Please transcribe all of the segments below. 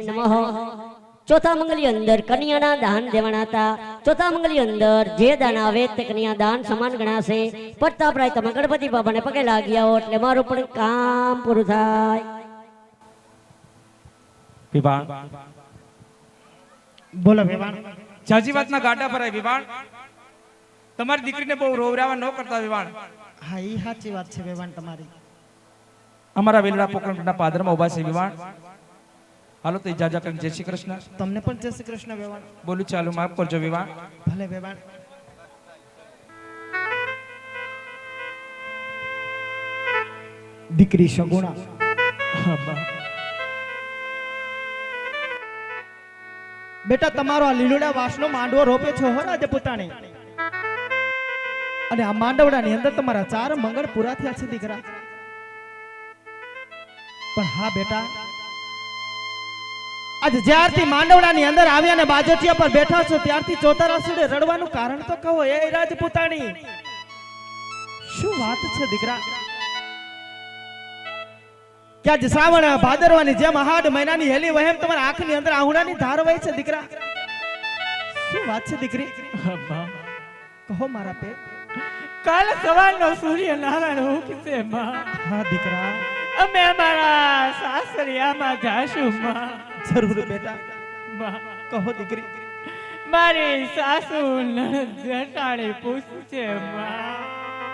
શ્રી નમઃ. ચોથા મંગલી અંદર કન્યાના દાન દેવાના હતા. ચોથા મંગલી અંદર જે દાન આવે તે કન્યા દાન સમાન ગણાશે. પ્રતાપરાય તમે ગણપતિ બાબાને પગે લાગી આવો એટલે મારું પણ કામ પૂરું થાય. વિભાણ બોલો વિભાણ જાજી વાતના ગાડા ભરાય વિભાણ તમારી દીકરીને બહુ રોવરાવા ન કરતા વિભાણ હા એ સાચી વાત છે વિભાણ તમારી. અમારા વેલડા પોકરણના પાદરમાં ઊભા છે વિભાણ હાલો તો ઇજાજા કરીને જય શ્રી કૃષ્ણ. તમને પણ જય શ્રી કૃષ્ણ વેવાણ બોલું ચાલુ માફ કરજો વિભાણ ભલે વેવાણ દીકરી સગુણા બેટા તમારો આ લીલોડા વાસનો માંડવો રોપે છો હો રાજે પોતાને અને આ માંડવડાની અંદર તમારા ચાર મંગળ પૂરા થયા છે દીકરા. પણ હા બેટા આજ જ્યારથી માંડવડાની અંદર આવ્યા ને બાજોટિયા પર બેઠા છો ત્યારથી રસોડે રડવાનું કારણ તો કહો એ રાજપૂતાણી. શું વાત છે દીકરા? કે આજ શ્રાવણ ભાદરવાની જેમ હાડ મહિનાની હેલી વહેમ તમારા આંખની અંદર આહુડાની ધાર વહે છે દીકરા. શું વાત છે દીકરી? કહો મારા પે. કાલ સવારનો સૂર્ય નારાયણ ઉગશે માં. હા દીકરા. અમે અમારા સાસરિયામાં જાશું માં. જરૂર બેટા. કહો દીકરી. મારી સાસુ નણંદ જટાણી પૂછશે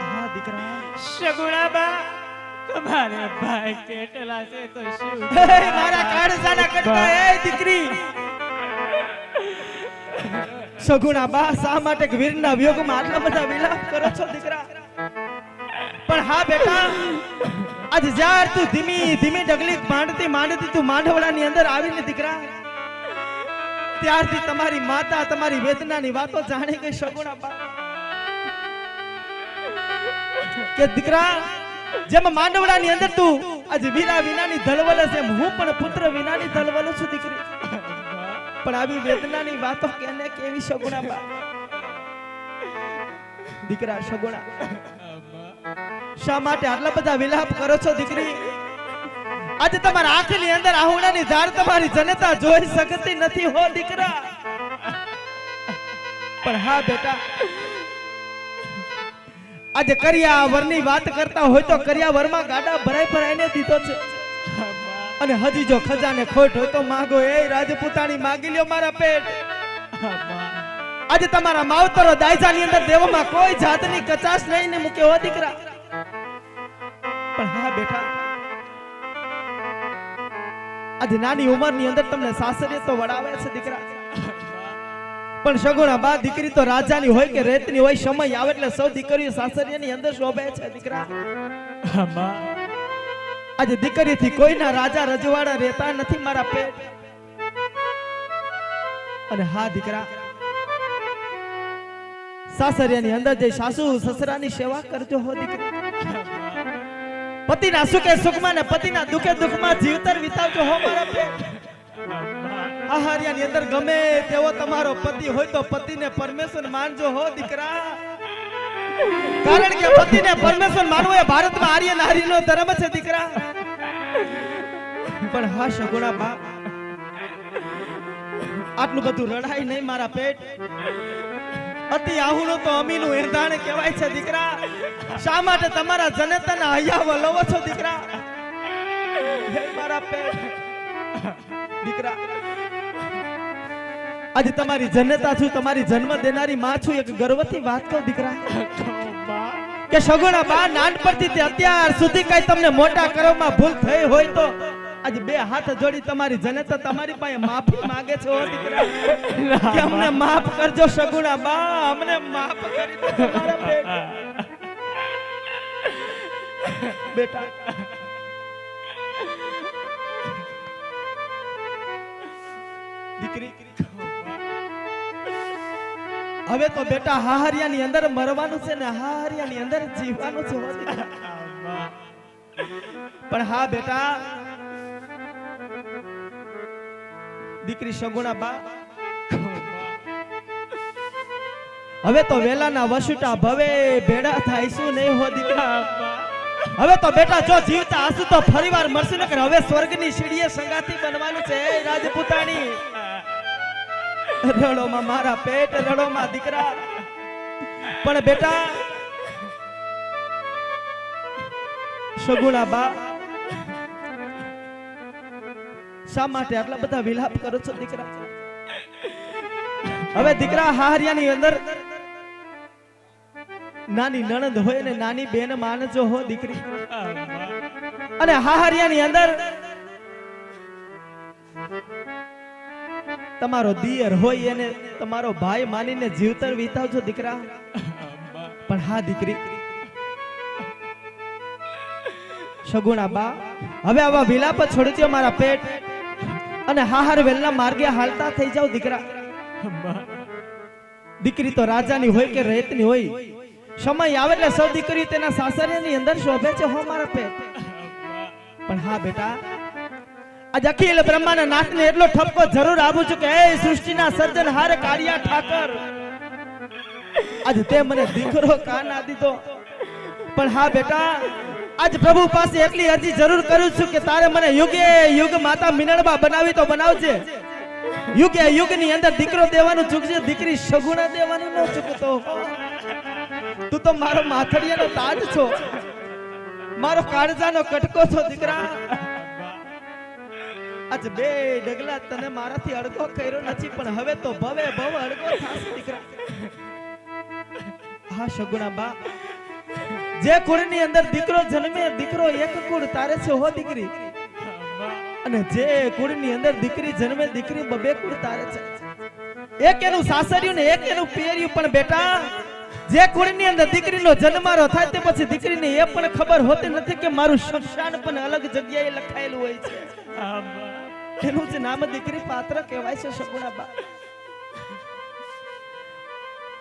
હા દીકરા. સગુણાબા તમારે ભાઈ કેટલા છે તો શું? મારા કાળજાના કટકા એ દીકરી. સગુણા બા શા માટે વીરના વિયોગમાં આટલા બધા વિલાપ કરો છો દીકરા? પણ હા બેટા. આજ જાર તું ધીમી ધીમી ડગલી માંડતી માંડતી તું માંડવડાની અંદર આવીને દીકરા. ત્યારથી તમારી માતા, તમારી વેદનાની વાતો જાણે કે સગુણા કે દીકરા, જેમ માંડવડાની અંદર તું, આજ વીરા વિનાની ધલવલ છે હું પણ પુત્ર વિનાની ધલવલ છું દીકરી. પણ આવી વેદનાની વાતો કેને કેવી સગુણા દીકરા સગુણા શા માટે આટલા બધા વિલાપ કરો છો, દીકરી? આજે તમારા આંખની અંદર આહુડાની ધાર તમારી જનતા જોઈ શકતી નથી હો, દીકરા. પણ હા, બેટા. આજે કરિયા વરની વાત કરતા હોય તો કરિયા વરમાં ગાડા ભરાઈ ભરાઈને દીધો છે. અને હજી જો ખજાને ખોટ હોય તો માગો, એ રાજપૂતાણી, માગી લ્યો મારા પેટ. આજે તમારા માવતરો દાયજાની અંદર દેવોમાં કોઈ જાતની કચાશ નહીં ને મૂકે હો, દીકરા. બેટા આજે નાની ઉંમરની અંદર તમને સાસરે તો વડાવે છે દીકરા. પણ સગુણા બા દીકરી તો રાજાની હોય કે રેતની હોય સમય આવે એટલે સૌ દીકરીઓ સાસરિયાની અંદર શોભે છે દીકરા. આજે દીકરીથી કોઈના રાજા રજવાડા રહેતા નથી મારા પેટ. અને હા દીકરા સાસરિયાની અંદર જઈ સાસુ સસરાની સેવા કરજો હો દીકરી. પતિના સુખે સુખમાં ને પતિના દુખે દુખમાં જીવતર વિતાવજો હો મારા પેટ આહાર્યાની અંદર ગમે તેવો તમારો પતિ હોય તો પતિને પરમેશ્વર માનજો હો દીકરા. કારણ કે પતિને પરમેશ્વર માનવો એ ભારતમાં આર્ય નારીનો ધર્મ છે દીકરા. પણ હા સગુણા બાપ, આટલું બધું રડાય નહીં મારા પેટ. અતિ આહુનો તો અમીનું એંધાણે કહેવાય છે, દીકરા. શા માટે તમારા જનતાના હૈયા વલવો છો, દીકરા? દીકરા, આજે તમારી જનતા છું, તમારી જન્મ દેનારી માં છું, એક ગર્વથી વાત કહું, દીકરા. કે સગુણા બા, નાનપણથી તે અત્યાર સુધી કઈ તમને મોટા કરવામાં ભૂલ થઈ હોય તો આજે બે હાથ જોડી તમારી જનતા તમારી પાસે માફી માંગે છે ઓ દીકરા. કે અમને માફ કરજો સગુણા બા અમને માફ કરી દો તમારા બેટા. બેટા. દીકરી. હવે તો બેટા હાહરિયાની અંદર મરવાનું છે ને હાહરિયાની અંદર જીવવાનું છે પણ હા બેટા દીકરી સગુણા બા. હવે તો વેલાના વસુટા ભવે ભેડા થાય શું નહીં હો દીકરા? હવે તો બેટા જો જીવતા હશું તો ફરીવાર મળશું ને હવે સ્વર્ગની સીડીએ સંગાતી બનવાનું છે રાજપૂતાણી. રડોમાં મારા પેટ રડોમાં દીકરા. પણ બેટા સગુણા બા શા માટે આટલા બધા વિલાપ કરો છો દીકરા? હવે દીકરા હાહરિયાની અંદર નાની નણંદ હોય ને નાની બેન માનજો હો દીકરી. અને હાહરિયાની અંદર તમારો દિયર હોય એને તમારો ભાઈ માનીને જીવતર વિતાવજો દીકરા. પણ હા દીકરી સગુણા બા, હવે આવા વિલાપ છોડજો મારા પેટ. અને હાહર વેલના માર્ગે હાલતા થઈ જાવ દીકરા. દીકરી તો રાજાની હોય કે રેતની હોય. સમય આવે એટલે સૌ દીકરી તેના સાસરિયાની અંદર શોભે છે, હો મારા પેટ પણ હા બેટા, આજ અખિલ બ્રહ્માના નાથને એટલો ઠપકો જરૂર આપું છું કે, એ સૃષ્ટિના સર્જન હાર કાળિયા ઠાકર. આજ તે મને દીકરો કાન આ દીધો. પણ હા બેટા આજ પ્રભુ પાસે એટલી અરજી જરૂર કરું છું કે તારે મને યુગે યુગ માતા મિનળબા બનાવી તો બનાવજે. યુગે યુગની અંદર દીકરો દેવાનું ચૂકજે, દીકરી સગુણા દેવાનું ન ચૂકતો. તું તો મારો માથડિયાનો તાજ છો. મારો કાળજાનો કટકો છો, દીકરા. આજ બે ડગલા તને મારાથી અડગો કર્યો નથી, પણ હવે તો ભવે ભવ અડગો થાશે, દીકરા. હા, સગુણા બા. જે કુળની અંદર દીકરો જન્મે દીકરો એક કુળ તારે છે હો દીકરી. અને જે કુળની અંદર દીકરી જન્મે દીકરી બબે કુળ તારે છે. એક એનું સાસરિયું ને એક એનું પિયરિયું પણ બેટા જે કુળની અંદર દીકરીનો જન્મારો થાય તે પછી દીકરીને એ પણ ખબર હોતી નથી કે મારું શમશાન પણ અલગ જગ્યાએ લખાયેલું હોય છે. એનું જ નામ દીકરી પાત્ર કહેવાય છે સગુણાબા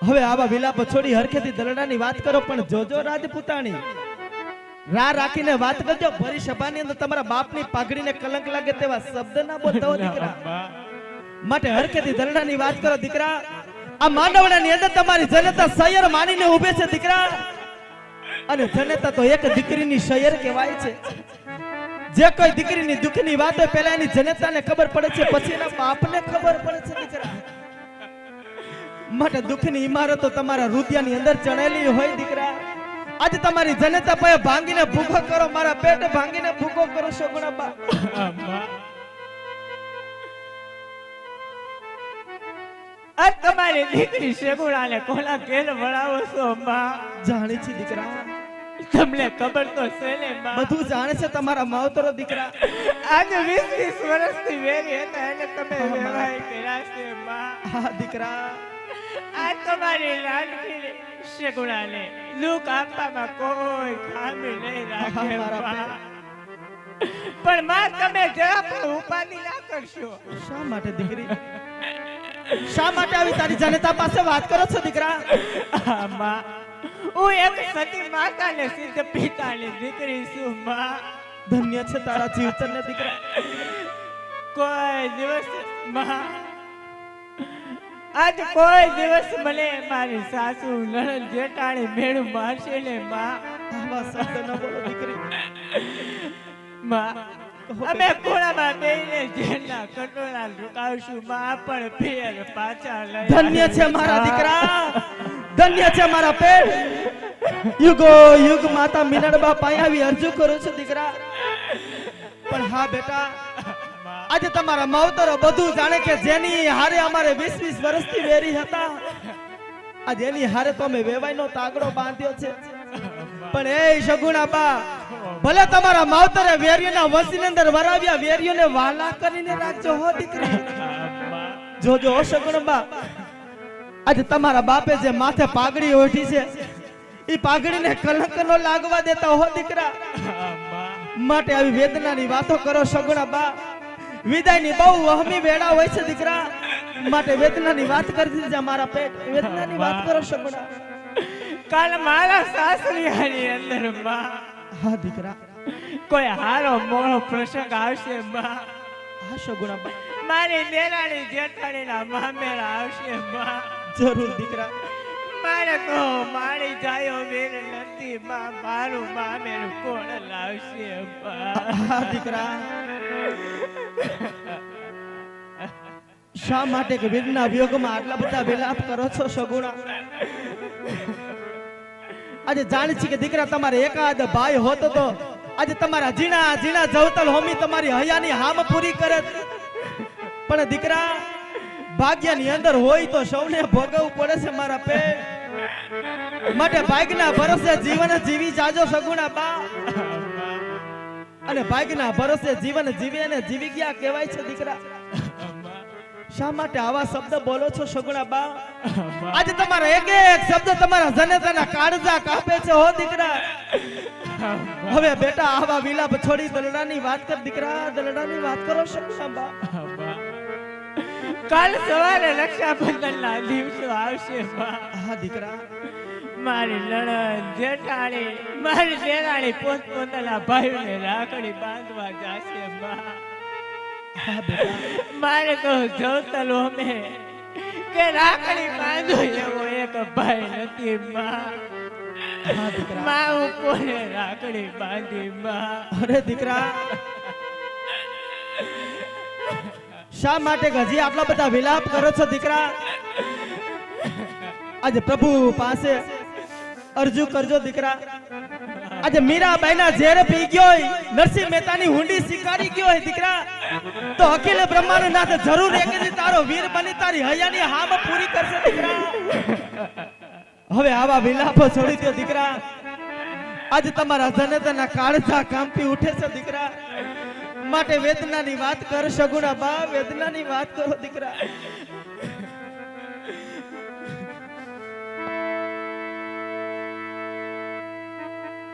હવે આવા વિલાપ છોડી હરખેથી દલડાની વાત કરો પણ જોજો રાજપૂતાણી. રા રાખીને વાત કરજો. ભરી સભાની અંદર તમારા બાપની પાઘડીને કલંક લાગે તેવા શબ્દ ના બોલતા દીકરા. માટે હરખેથી દલડાની વાત કરો દીકરા. આ માંડવડાની અંદર તમારી જનતા સયર માનીને ઊભે છે દીકરા. અને જનતા તો એક દીકરીની સયર કહેવાય છે. જે કોઈ દીકરીની દુઃખની વાત હોય પહેલા એની જનતાને ખબર પડે છે પછી એના બાપને ખબર પડે છે દીકરા. માટે દુઃખની ઇમારતો તમારા રૂપિયાની અંદર ચણેલી હોય દીકરા. આજે તમારી જનતા પાસે ભાંગીને ભૂખો કરો મારા પેટ ભાંગીને ભૂખો કરો સગુણાબા આ તમારી દીકરી શેગુડાને કોલા કેલ વળાવો છો માં જાણે છે દીકરા. તમને ખબર તો છે ને માં બધું જાણે છે તમારા માવતરો દીકરા. આજે વીસ વીસ વર્ષથી વેરી હતા એને તમે વેવાય કર્યા છે માં હા દીકરા. આ તમારી લાડકી શેગુડાને દુઃખ આપવામાં કોઈ ખામી નહીં રાખે. પણ માં તમે જરા પણ ઉપાધિ ના કરશો. શા માટે દીકરી? શા માટે આવી તારી જનતા પાસે વાત કરો છો દીકરા? માં હું એક સતી માતાને સિદ્ધ પિતાની દીકરી છું માં ધન્ય છે તારા જીવતરને દીકરા. કોઈ દિવસમાં આજ કોઈ દિવસ મને મારી સાસુ નણંદ જેઠાણી મેળું મારશે ને માં. આવા શબ્દ ન બોલો દીકરી. માં અમે કોળામાં બેઈને જેલના કટોરા ઝુકાવશું. માં પણ ફેર પાછા લઈ ધન્ય છે મારા દીકરા. ધન્ય છે મારા પેટ યુગો યુગ માતા મિનડબા પાયા આવી અરજુ કરું છું દીકરા. પણ હા બેટા આજે તમારા માવતરો બધું જાણે કે જેની હારે અમારે 20 20 વર્ષથી વેરી હતા. આજે એની હારે તો અમે વેવાઈનો તાગડો બાંધ્યો છે. પણ એ શગુણા બા ભલે તમારા માવતરે વેરીના વસીની અંદર વરાવ્યા, વેરીઓને વાલા કરીને રાખજો હો દીકરી. જોજો હો શગુણ બા આજે તમારા બાપે જે માથે પાઘડી ઓઢી છે એ પાઘડીને કલંક નો લાગવા દેતા હો દીકરા. માટે આવી વેદનાની વાતો કરો સગુણા બા વિદાયની બહુ વહમી વેળા હોય છે દીકરા. માટે વેદનાની વાત કરી દીધી મારા પેટ. વેદનાની વાત કરો સગડા કાલ મારા સાસરિયાની અંદરમાં હા દીકરા. કોઈ હારો મોળો પ્રસંગ આવશે બા. હા સગુણા બા. મારી દેરાણી જેઠાણીના મામેરા આવશે બા. જરૂર દીકરા. મારે તો જાયો વેર નથી માં મારું મામેરું કોણ લાવશે દીકરા. શા માટે કે વીરના વિયોગમાં આટલા બધા વિલાપ કરો છો, સગુણા? આજે જાણી છે કે દીકરા તમારે એકાદ ભાઈ હોતો તો આજે તમારા ઝીણા ઝીણા જવતલ હોમી તમારી હયાની હામ પૂરી કરે. પણ દીકરા, ભાગ્યની અંદર હોય તો સૌને ભોગવવું પડે છે મારા પેટ માટે ભાગ્યના ભરોસે જીવન જીવી જાજો સગુણા બા. અને ભાગ્યના ભરોસે જીવન જીવે અને જીવી ગયા કહેવાય છે દીકરા. શા માટે આવા શબ્દ બોલો છો સગુણા બા? આજે તમારા એક એક શબ્દ તમારા જનતાના કાળજા કાપે છે હો દીકરા. હવે બેટા આવા વિલાપ છોડી દલડાની વાત કર દીકરા, દલડાની વાત કરો સગુણા બા. કાલ સવારે રક્ષાબંધન ના દિવસો આવશે માં હા દીકરા. મારી લણન જેઠાણી મારી દેરાણી પોતપોતાના ભાઈઓને રાખડી બાંધવા જાશે બા. મારે તો જોતલો અમે કે રાખડી બાંધો એવો એક ભાઈ નથી માં માં હું કોને રાખડી બાંધી માં અરે દીકરા. શા માટે હજી આટલા બધા વિલાપ કરો છો દીકરા? આજે પ્રભુ પાસે અરજુ કરજો દીકરા. આજે મીરાબાઈ ના ઝેર પી ગયો નરસિંહ મહેતાની હુંડી સ્વીકારી ગયો દીકરા. તો અખિલ બ્રહ્માંડ નાથ જરૂર એક તારો વીર બની, તારી હયાની હામ પૂરી કરશે દીકરા. હવે આવા વિલાપો છોડી દો દીકરા. આજે તમારા જનતાના કાળજા કાંપી ઉઠે છે દીકરા. માટે વેદનાની વાત કર સગુણા બા, વેદનાની વાત કરો દીકરા.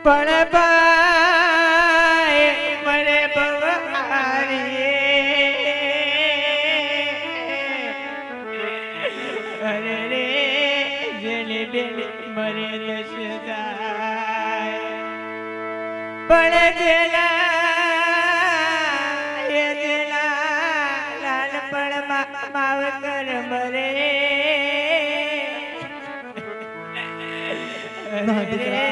પણ ભાઈ, મને બવારીએ અરે રે, જેને બેને મને દશ પણ જેના નાનપણમાં માવતર મરે. ના દીકરા.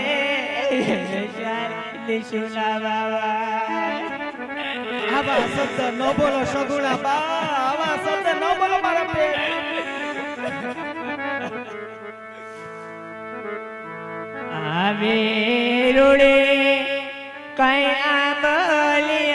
આવા શબ્દ ન બોલો સગુણા બા આવા શબ્દ ન બોલો મારા પેટ આવે રોડે કઈ આંબલિયા